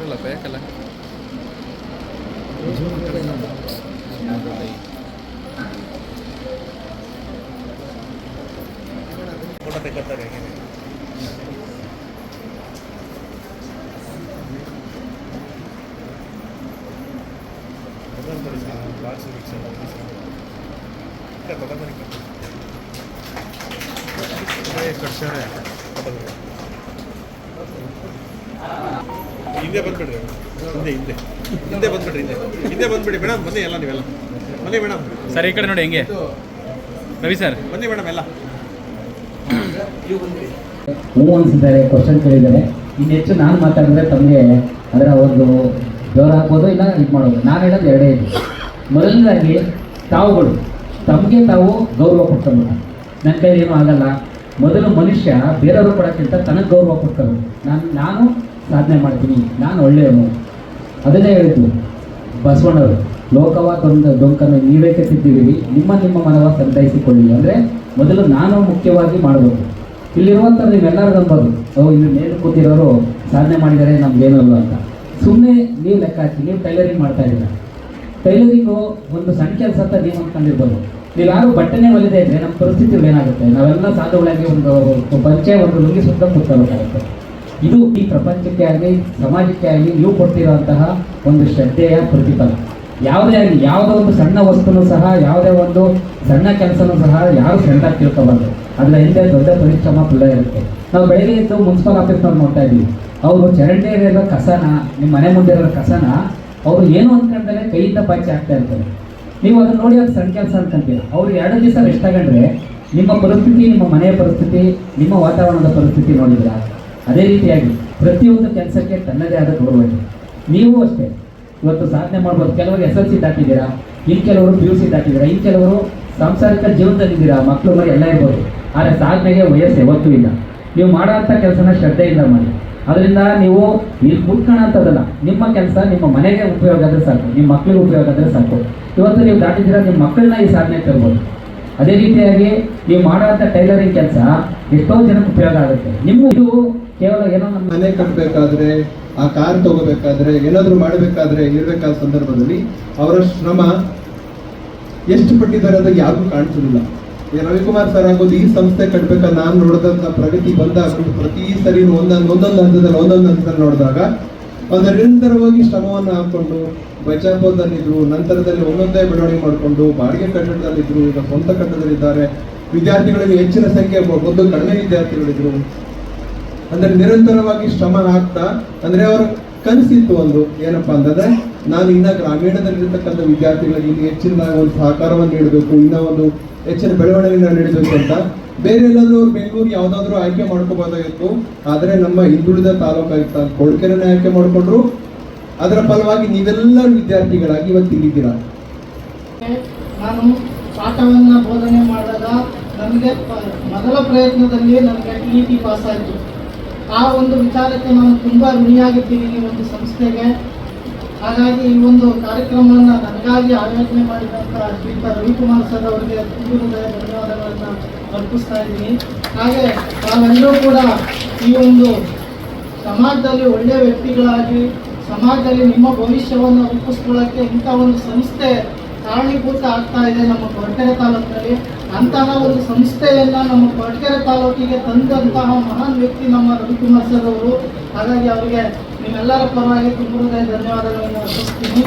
ಸಮಾಧಾನ ಇರಲ್ಲಪ್ಪ ಯಾಕಲ್ಲ ಫೋಟೋ ತೆಗಿತಾರೆ ಹಿಂದೆ ಬಂದ್ಬಿಡ್ರಿ. ಹಿಂದೆ ಹಿಂದೆ. ಹಿಂದೆ ಬಂದ್ಬಿಡ್ರಿ ಹಿಂದೆ. ಹಿಂದೆ ಬಂದ್ಬಿಡಿ. ಮೇಡಮ್ ಬನ್ನಿ ಎಲ್ಲ ನೀವೆಲ್ಲ. ಬನ್ನಿ ಮೇಡಮ್ ಸರ್ ಈ ಕಡೆ ನೋಡಿ ಹೆಂಗೆ? ರವಿ ಸರ್. ಬನ್ನಿ ಮೇಡಮ್ ಎಲ್ಲ. ಹ್ಞೂ ಅನ್ಸಿದ್ದಾರೆ ಕ್ವಶನ್ ಕೇಳಿದ್ದಾರೆ. ಇನ್ನು ಹೆಚ್ಚು ನಾನು ಮಾತಾಡಿದ್ರೆ ತಮಗೆ ಅದರ ಒಂದು ಜೋರು ಹಾಕ್ಬೋದು ಇಲ್ಲ ಇದು ಮಾಡೋದು. ನಾನು ಹೇಳೋದು ಎರಡೇ ಇದೆ. ಮೊದಲನೇದಾಗಿ ತಾವುಗಳು ತಮಗೆ ತಾವು ಗೌರವ ಕೊಡ್ಕೊಬೇಕು ನನ್ನ ಕೈಲಿ ಏನೂ ಆಗಲ್ಲ. ಮೊದಲು ಮನುಷ್ಯ ಬೇರೆಯವರು ಕೊಡೋಕ್ಕಿಂತ ತನಗೆ ಗೌರವ ಕೊಡ್ತಾರೆ ನಾನು ನಾನು ಸಾಧನೆ ಮಾಡ್ತೀನಿ, ನಾನು ಒಳ್ಳೆಯವನು. ಅದನ್ನೇ ಹೇಳಿದ್ದು ಬಸವಣ್ಣವರು ಲೋಕವ ದೊಂದ ದೊಂಕನ್ನು ನೀವೇ ಕೆತ್ತಿದ್ದೀರಿ. ನಿಮ್ಮ ನಿಮ್ಮ ಮನವ ಸಂತೈಸಿಕೊಳ್ಳಿ. ಅಂದರೆ ಮೊದಲು ನಾನು ಮುಖ್ಯವಾಗಿ ಮಾಡಬೇಕು. ಇಲ್ಲಿರುವಂಥ ನೀವೆಲ್ಲರೂ ನಂಬೋದು. ಓ, ಇಲ್ಲಿ ಮೇಲೆ ಕೂತಿರೋರು ಸಾಧನೆ ಮಾಡಿದರೆ ನಮ್ಗೇನಲ್ಲ ಅಂತ. ಸುಮ್ಮನೆ ನೀವು ಲೆಕ್ಕ ಹಾಕಿ ನೀವು ಟೈಲರಿಂಗ್ ಮಾಡ್ತಾ ಇದ್ದೀರ? ಟೈಲರಿಂಗು ಒಂದು ಸಣ್ಣ ಕೆಲಸ ಅಂತ ನೀವು ಅಂದ್ಕೊಂಡಿರ್ಬೋದು. ನೀವು ಯಾರು ಬಟ್ಟೆನೇ ಹೊಲಿದೇ ಇದ್ರೆ ನಮ್ಮ ಪರಿಸ್ಥಿತಿಗಳು ಏನಾಗುತ್ತೆ? ನಾವೆಲ್ಲ ಸಾಧುಗಳಾಗಿ ಒಂದು ಪಂಚೆ ಒಂದು ಲುಂಗಿ ಸುತ್ತ ಕೂತ್ಕೋಬೇಕಾಗುತ್ತೆ ಇದು ಈ ಪ್ರಪಂಚಕ್ಕೆ ಆಗಲಿ, ಸಮಾಜಕ್ಕೆ ಆಗಲಿ ನೀವು ಕೊಡ್ತಿರೋಂತಹ ಒಂದು ಶ್ರದ್ಧೆಯ ಪ್ರತಿಫಲ. ಯಾವುದೇ ಆಗಲಿ, ಯಾವುದೋ ಒಂದು ಸಣ್ಣ ವಸ್ತುನೂ ಸಹ, ಯಾವುದೇ ಒಂದು ಸಣ್ಣ ಕೆಲಸನೂ ಸಹ ಯಾರು ಸಣ್ಣದಾಗಿ ತಿಳ್ಕೊಬಾರ್ದು. ಅದರ ಹಿಂದೆ ದೊಡ್ಡ ಪರಿಶ್ರಮ ಫುಲ್ಲ ಇರುತ್ತೆ. ನಾವು ಬೆಳಗ್ಗೆ ಇದ್ದು ಮುನ್ಸಿಪಲ್ ಆಫೀಸ್ನವ್ರು ನೋಡ್ತಾ ಇದ್ವಿ. ಅವರು ಚರಂಡಿಯಲ್ಲಿರೋ ಕಸನ, ನಿಮ್ಮ ಮನೆ ಮುಂದೆ ಇರೋ ಕಸನ ಅವರು ಏನು ಅನ್ಕೊಂಡರೆ ಕೈಯಿಂದ ಪಾಚಿ ಆಗ್ತಾ ಇರ್ತಾರೆ ನೀವು ಅದನ್ನ ನೋಡಿ ಅದು ಸಣ್ಣ ಕೆಲಸ ಅನ್ಕೊಂತೀರ ಅವ್ರು ಎರಡು ದಿವಸ ರೆಸ್ಟ್ ತಗೊಂಡ್ರೆ ನಿಮ್ಮ ಪರಿಸ್ಥಿತಿ, ನಿಮ್ಮ ಮನೆಯ ಪರಿಸ್ಥಿತಿ, ನಿಮ್ಮ ವಾತಾವರಣದ ಪರಿಸ್ಥಿತಿ ನೋಡಿದ್ರ ಅದೇ ರೀತಿಯಾಗಿ ಪ್ರತಿಯೊಂದು ಕೆಲಸಕ್ಕೆ ತನ್ನದೇ ಆದ ಗೌರವ ಇದೆ ನೀವು ಅಷ್ಟೇ, ಇವತ್ತು ಸಾಧನೆ ಮಾಡ್ಬೋದು. ಕೆಲವರು ಎಸ್ ಎಲ್ ಸಿ ದಾಟಿದ್ದೀರಾ ಇನ್ನು ಕೆಲವರು ಪಿ ಯು ಸಿ ದಾಟಿದ್ದೀರಾ ಇನ್ನು ಕೆಲವರು ಸಾಂಸಾರಿಕ ಜೀವನದಲ್ಲಿದ್ದೀರಾ, ಮಕ್ಕಳು ಮರಿ ಎಲ್ಲ ಇರ್ಬೋದು. ಆದರೆ ಸಾಧನೆಗೆ ವಯಸ್ಸು ಯಾವತ್ತೂ ಇಲ್ಲ. ನೀವು ಮಾಡೋಂಥ ಕೆಲಸನ ಶ್ರದ್ಧೆಯಿಂದ ಮಾಡಿ. ಅದರಿಂದ ನೀವು ಇಲ್ಲಿ ಕುತ್ಕೊಳ್ಳೋಂಥದ್ದಲ್ಲ ನಿಮ್ಮ ಕೆಲಸ ನಿಮ್ಮ ಮನೆಗೆ ಉಪಯೋಗ ಆದರೆ ಸಾಕು, ನಿಮ್ಮ ಮಕ್ಕಳಿಗೆ ಉಪಯೋಗ ಆದರೆ ಸಾಕು. ಇವತ್ತು ನೀವು ದಾಟಿದ್ದೀರಾ, ನಿಮ್ಮ ಮಕ್ಕಳನ್ನ ಈ ಸಾಧನೆ ತರ್ಬೋದು. ಅದೇ ರೀತಿಯಾಗಿ ನೀವು ಮಾಡೋಂಥ ಟೈಲರಿಂಗ್ ಕೆಲಸ ಎಷ್ಟೋ ಜನಕ್ಕೆ ಉಪಯೋಗ ಆಗುತ್ತೆ. ನಿಮ್ಮದು ಕೇವಲ ಏನೋ ನಮ್ಮ ಮನೆ ಕಟ್ಟಬೇಕಾದ್ರೆ ಆ ಕಾರ್ ತಗೋಬೇಕಾದ್ರೆ, ಏನಾದರೂ ಮಾಡಬೇಕಾದ್ರೆ ಇರಬೇಕಾದ ಸಂದರ್ಭದಲ್ಲಿ ಅವರ ಶ್ರಮ ಎಷ್ಟು ಪಟ್ಟಿದ್ದಾರೆ ಅಂತ ಯಾರಿಗೂ ಕಾಣಿಸಲಿಲ್ಲ ರವಿಕುಮಾರ್ ಸರ್ ಆಗೋದು ಈ ಸಂಸ್ಥೆ ಕಟ್ಬೇಕಾದ್ರೆ ನಾನು ನೋಡಿದಂತ ಪ್ರಗತಿ ಬಂದಾಗ ಪ್ರತಿ ಸರಿ ಒಂದೊಂದು ಒಂದೊಂದು ಹಂತದಲ್ಲಿ ಒಂದೊಂದು ಹಂತದಲ್ಲಿ ನೋಡಿದಾಗ ಒಂದು ನಿರಂತರವಾಗಿ ಶ್ರಮವನ್ನು ಹಾಕೊಂಡು ಬಚಾಪದಲ್ಲಿದ್ರು ನಂತರದಲ್ಲಿ ಒಂದೊಂದೇ ಬೆಳವಣಿಗೆ ಮಾಡಿಕೊಂಡು ಬಾಡಿಗೆ ಕಟ್ಟಡದಲ್ಲಿದ್ದರು ಈಗ ಸ್ವಂತ ಕಟ್ಟಡದಲ್ಲಿದ್ದಾರೆ. ವಿದ್ಯಾರ್ಥಿಗಳಿಗೆ ಹೆಚ್ಚಿನ ಸಂಖ್ಯೆ ಮೊದಲು ಕಡಿಮೆ ವಿದ್ಯಾರ್ಥಿಗಳಿದ್ರು. ಅಂದ್ರೆ ನಿರಂತರವಾಗಿ ಶ್ರಮ ಹಾಕ್ತಾ, ಅಂದ್ರೆ ಅವರು ಕನಸಿತ್ತು ಒಂದು. ಏನಪ್ಪಾ ಅಂತಂದ್ರೆ ನಾನು ಇನ್ನ ಗ್ರಾಮೀಣದಲ್ಲಿರ್ತಕ್ಕಂಥ ವಿದ್ಯಾರ್ಥಿಗಳಿಗೆ ಇನ್ನು ಹೆಚ್ಚಿನ ಒಂದು ಸಹಕಾರವನ್ನು ನೀಡಬೇಕು, ಇನ್ನ ಒಂದು ಹೆಚ್ಚಿನ ಬೆಳವಣಿಗೆಯನ್ನು ನೀಡಬೇಕು ಅಂತ. ಬೇರೆ ಎಲ್ಲಾದ್ರೂ ಅವ್ರು ಬೆಂಗಳೂರು ಯಾವ್ದಾದ್ರು ಆಯ್ಕೆ ಮಾಡ್ಕೋಬಹುದಾಗಿತ್ತು ಆದರೆ ನಮ್ಮ ಹಿಂದುಳಿದ ತಾಲೂಕಾಗಿತ್ತ ಕೊಳಕೆರೆನ ಆಯ್ಕೆ ಮಾಡಿಕೊಂಡ್ರು. ಅದರ ಫಲವಾಗಿ ನೀವೆಲ್ಲರೂ ವಿದ್ಯಾರ್ಥಿಗಳಾಗಿ ಇವತ್ತು ಇಲ್ಲಿದ್ದೀರಾ. ನಾನು ಪಾಠವನ್ನು ಬೋಧನೆ ಮಾಡಿದಾಗ ನನಗೆ ಮೊದಲ ಪ್ರಯತ್ನದಲ್ಲಿ ನನಗೆ ಟಿ ಇ ಟಿ ಪಾಸ್ ಆಯಿತು ಆ ಒಂದು ವಿಚಾರಕ್ಕೆ ನಾನು ತುಂಬ ಋಣಿಯಾಗಿದ್ದೀನಿ ಒಂದು ಸಂಸ್ಥೆಗೆ. ಹಾಗಾಗಿ ಈ ಒಂದು ಕಾರ್ಯಕ್ರಮವನ್ನು ನನಗಾಗಿ ಆಯೋಜನೆ ಮಾಡಿದಂಥ ಶ್ರೀಯುತ ರವಿಕುಮಾರ್ ಸರ್ ಅವರಿಗೆ ತುಂಬ ಧನ್ಯವಾದಗಳನ್ನು ಅರ್ಪಿಸ್ತಾ ಇದ್ದೀನಿ. ಹಾಗೆ ನಾವೆಲ್ಲರೂ ಕೂಡ ಈ ಒಂದು ಸಮಾಜದಲ್ಲಿ ಒಳ್ಳೆಯ ವ್ಯಕ್ತಿಗಳಾಗಿ, ಸಮಾಜದಲ್ಲಿ ನಿಮ್ಮ ಭವಿಷ್ಯವನ್ನು ರೂಪಿಸ್ಕೊಳ್ಳೋಕ್ಕೆ ಇಂಥ ಒಂದು ಸಂಸ್ಥೆ ಕಾರಣೀಭೂತ ಆಗ್ತಾ ಇದೆ ನಮ್ಮ ಕೊರಟೆರೆ ತಾಲೂಕಿನಲ್ಲಿ ಅಂತಹ ಒಂದು ಸಂಸ್ಥೆಯನ್ನು ನಮ್ಮ ಕೊರಟೆರೆ ತಾಲೂಕಿಗೆ ತಂದಂತಹ ಮಹಾನ್ ವ್ಯಕ್ತಿ ನಮ್ಮ ರವಿಕುಮಾರ್ ಸರ್ ಅವರು. ಹಾಗಾಗಿ ಅವರಿಗೆ ನಿಮ್ಮೆಲ್ಲರ ಪರವಾಗಿ ತುಂಬ ಧನ್ಯವಾದಗಳನ್ನು ಅರ್ಪಿಸ್ತೀನಿ.